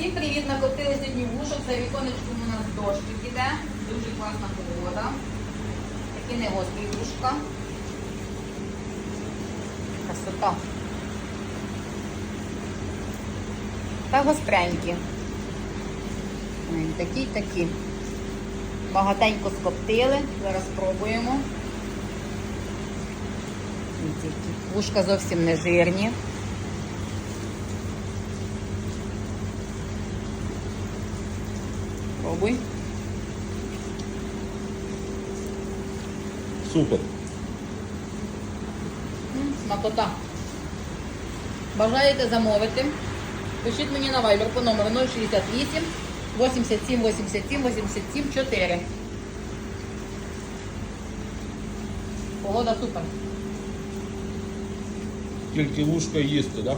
Всім привіт! Накотили сьогодні вушок. За віконечком у нас дощик іде. Дуже класна погода. Такі не гострі вушка. Красота. Та гостренькі. Такі й такі. Багатенько скоптили. Зараз спробуємо. Вушка зовсім не жирні. Пробуй. Супер. Смакота. Бажаєте замовити? Пишіть мені на Viber по номеру 068 87 87 87 4. Погода супер. Тільки вушка їсти, так? Да?